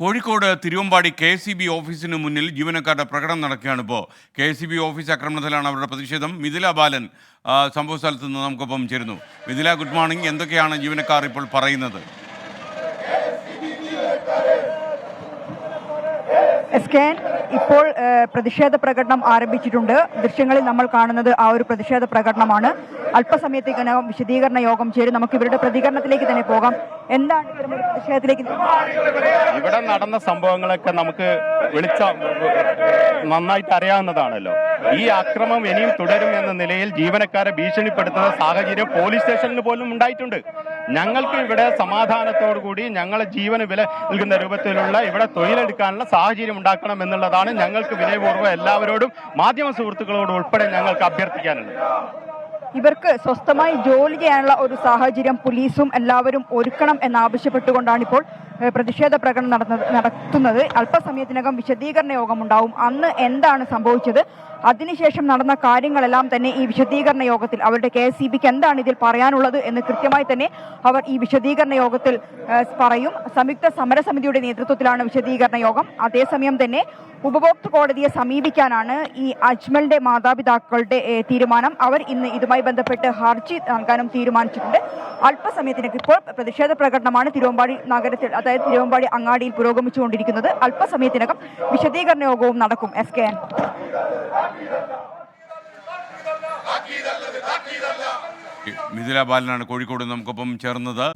Kozhikode Thiruvambady K C B ഓഫീസിന് മുന്നിൽ ജീവനക്കാരുടെ പ്രകടനം നടക്കുകയാണ് ഇപ്പോൾ. കെ സി ബി ഓഫീസ് ആക്രമണത്തിലാണ് അവരുടെ പ്രതിഷേധം. മിഥില ബാലൻ സംഭവ സ്ഥലത്ത് നിന്ന് നമുക്കൊപ്പം ചേരുന്നു. Mithila good morning. എന്തൊക്കെയാണ് ജീവനക്കാർ ഇപ്പോൾ പറയുന്നത്? എസ് കെ ഇപ്പോൾ പ്രതിഷേധ പ്രകടനം ആരംഭിച്ചിട്ടുണ്ട്. ദൃശ്യങ്ങളിൽ നമ്മൾ കാണുന്നത് ആ ഒരു പ്രതിഷേധ പ്രകടനമാണ്. അല്പസമയത്തേക്കകം വിശദീകരണ യോഗം ചേരും. നമുക്ക് ഇവരുടെ പ്രതികരണത്തിലേക്ക് തന്നെ പോകാം. എന്താണ് പ്രതിഷേധത്തിലേക്ക് ഇവിടെ നടന്ന സംഭവങ്ങളൊക്കെ നമുക്ക് വിളിച്ച നന്നായിട്ട് അറിയാവുന്നതാണല്ലോ. ഈ അക്രമം ഇനിയും തുടരും എന്ന നിലയിൽ ജീവനക്കാരെ ഭീഷണിപ്പെടുത്തുന്ന സാഹചര്യം പോലീസ് സ്റ്റേഷനിൽ പോലും ഉണ്ടായിട്ടുണ്ട്. ഞങ്ങൾക്ക് ഇവിടെ സമാധാനത്തോടു കൂടി ഞങ്ങളെ ജീവന് വില നൽകുന്ന രൂപത്തിലുള്ള ഇവിടെ തൊഴിലെടുക്കാനുള്ള സാഹചര്യം ഉണ്ടാക്കണം എന്നുള്ളതാണ് ഞങ്ങൾക്ക് വിനയപൂർവം എല്ലാവരോടും മാധ്യമ സുഹൃത്തുക്കളോട് ഉൾപ്പെടെ ഞങ്ങൾക്ക് അഭ്യർത്ഥിക്കാനുള്ളത്. ഇവർക്ക് സ്വസ്ഥമായി ജോലി ചെയ്യാനുള്ള ഒരു സാഹചര്യം പോലീസും എല്ലാവരും ഒരുക്കണം എന്നാവശ്യപ്പെട്ടുകൊണ്ടാണ് ഇപ്പോൾ പ്രതിഷേധ പ്രകടനം നടത്തുന്നത് അല്പസമയത്തിനകം വിശദീകരണ യോഗം ഉണ്ടാവും അന്ന് എന്താണ് സംഭവിച്ചത്? അതിനുശേഷം നടന്ന കാര്യങ്ങളെല്ലാം തന്നെ ഈ വിശദീകരണ യോഗത്തിൽ അവരുടെ കെ എസ് എന്താണ് ഇതിൽ പറയാനുള്ളത് എന്ന് കൃത്യമായി തന്നെ അവർ ഈ വിശദീകരണ യോഗത്തിൽ പറയും. സംയുക്ത സമരസമിതിയുടെ നേതൃത്വത്തിലാണ് വിശദീകരണ യോഗം. അതേസമയം തന്നെ ഉപഭോക്തൃ കോടതിയെ സമീപിക്കാനാണ് ഈ അജ്മലിന്റെ മാതാപിതാക്കളുടെ തീരുമാനം. അവർ ഇന്ന് ഇതുമായി ബന്ധപ്പെട്ട് ഹർജി നൽകാനും തീരുമാനിച്ചിട്ടുണ്ട്. അല്പസമയത്തിനൊക്കെ ഇപ്പോൾ പ്രതിഷേധ പ്രകടനമാണ് തിരുവമ്പാടി നഗരത്തിൽ അതായത് തിരുവമ്പാടി അങ്ങാടിയിൽ പുരോഗമിച്ചുകൊണ്ടിരിക്കുന്നത് അല്പസമയത്തിനകം വിശദീകരണ യോഗവും നടക്കും. എസ് കെ എൻ മിഥില ബാലനാണ് കോഴിക്കോട് നമുക്കൊപ്പം ചേർന്നത്.